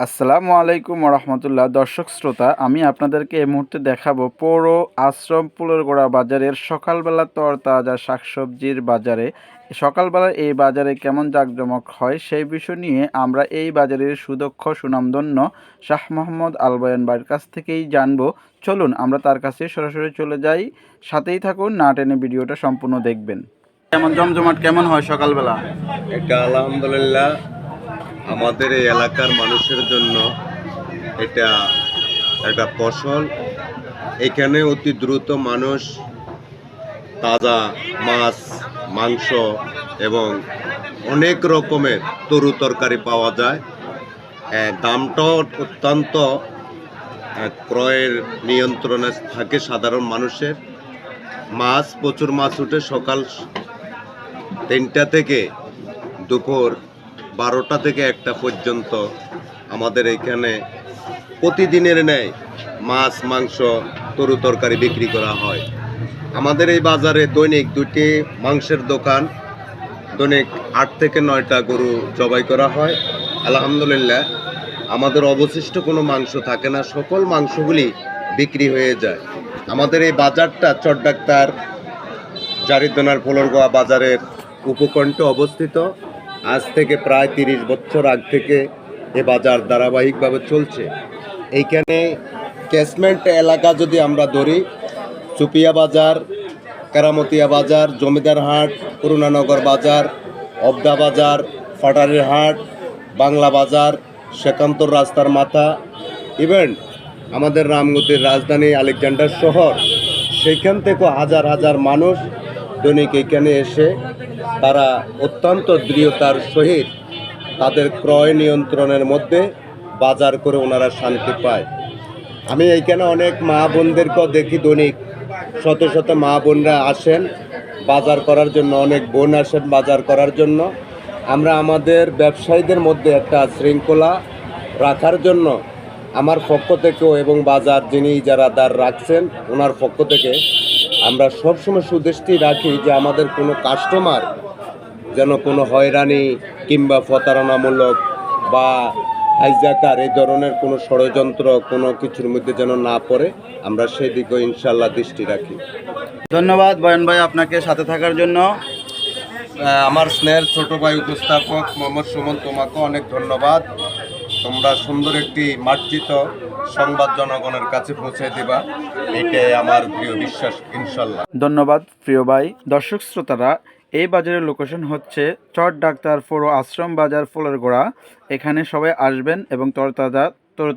আসসালামু আলাইকুম রহমতুল্লাহ দর্শক শ্রোতা আমি আপনাদেরকে এই মুহূর্তে দেখাবো পৌর আশ্রম পুলরগোড়া বাজারের সকালবেলা তরতাজা শাকসবজির বাজারে। সকালবেলা এই বাজারে কেমন জাঁকজমক হয় সেই বিষয় নিয়ে আমরা এই বাজারের সুদক্ষ সুনামধন্য শাহ মোহাম্মদ আলবয়ান বাড়ির কাছ থেকেই জানব। চলুন আমরা তার কাছে সরাসরি চলে যাই। সাথেই থাকুন না টেনে ভিডিওটা সম্পূর্ণ দেখবেন। কেমন জমজমাট কেমন হয় সকালবেলা? এটা আলহামদুলিল্লাহ আমাদের এই এলাকার মানুষের জন্য এটা একটা ফসল। এখানে অতি দ্রুত মানুষ তাজা মাছ, মাংস এবং অনেক রকমের তরু তরকারি পাওয়া যায়। দামটাও অত্যন্ত ক্রয়ের নিয়ন্ত্রণে থাকে সাধারণ মানুষের। মাছ, প্রচুর মাছ উঠে সকাল তিনটা থেকে দুপুর বারোটা থেকে একটা পর্যন্ত আমাদের এখানে প্রতিদিনের ন্যায় মাছ, মাংস, তরু তরকারি বিক্রি করা হয়। আমাদের এই বাজারে দৈনিক দুটি মাংসের দোকান। দৈনিক আট থেকে নয়টা গরু জবাই করা হয়। আলহামদুলিল্লাহ, আমাদের অবশিষ্ট কোনো মাংস থাকে না। সকল মাংসগুলি বিক্রি হয়ে যায়। আমাদের এই বাজারটা চট ডাক্তার, জারিদনার ফলরগোয়া বাজারের উপকণ্ঠে অবস্থিত। আজ থেকে প্রায় তিরিশ বছর আগ থেকে এ বাজার ধারাবাহিকভাবে চলছে। এইখানে ক্যাশমেন্ট এলাকা যদি আমরা ধরি চুপিয়া বাজার, কেরামতিয়া বাজার, জমিদার হাট, করুণানগর বাজার, অবদা বাজার, ফাটারের হাট, বাংলা বাজার শেকান্তর রাস্তার মাথা ইভেন আমাদের রামগতির রাজধানী আলেকজান্ডার শহর, সেইখান থেকেও হাজার হাজার মানুষ দৈনিক এখানে এসে তারা অত্যন্ত দৃঢ়তার সহিত তাদের ক্রয় নিয়ন্ত্রণের মধ্যে বাজার করে ওনারা শান্তি পায়। আমি এইখানে অনেক মা বোনদেরকেও দেখি দৈনিক। শত শত মা বোনরা আসেন বাজার করার জন্য, অনেক বোন আসেন বাজার করার জন্য। আমরা আমাদের ব্যবসায়ীদের মধ্যে একটা শৃঙ্খলা রাখার জন্য আমার পক্ষ থেকেও এবং বাজার যিনি যারা দ্বার রাখছেন, ওনার পক্ষ থেকে আমরা সবসময় সুদৃষ্টি রাখি যে আমাদের কোনো কাস্টমার যেন কোনো হয়রানি কিংবা প্রতারণামূলক বা হাইজাকার এই ধরনের কোনো ষড়যন্ত্র কোনো কিছুর মধ্যে যেন না পড়ে আমরা সেই দিকেও ইনশাল্লাহ দৃষ্টি রাখি। ধন্যবাদ বয়ান ভাই আপনাকে সাথে থাকার জন্য। আমার স্নেহের ছোট ভাই উপস্থাপক মোহাম্মদ সুমন তোমাকে অনেক ধন্যবাদ। তোমরা সুন্দর একটি মার্জিত সংবাদ জনগণের কাছে পৌঁছে দিবা, এটাই আমার প্রিয় বিশ্বাস, ইনশাল্লাহ। ধন্যবাদ, প্রিয় ভাই। দর্শক শ্রোতারা, এই বাজারের লোকেশন হচ্ছে চট ডাক্তার ফোরো আশ্রম বাজার ফুলের গোড়া। এখানে সবাই আসবেন এবং তরতাজা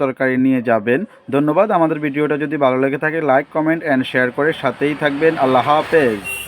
তরকারি নিয়ে যাবেন। ধন্যবাদ, আমাদের ভিডিওটা যদি ভালো লেগে থাকে লাইক কমেন্ট অ্যান্ড শেয়ার করে সাথেই থাকবেন। আল্লাহ হাফেজ।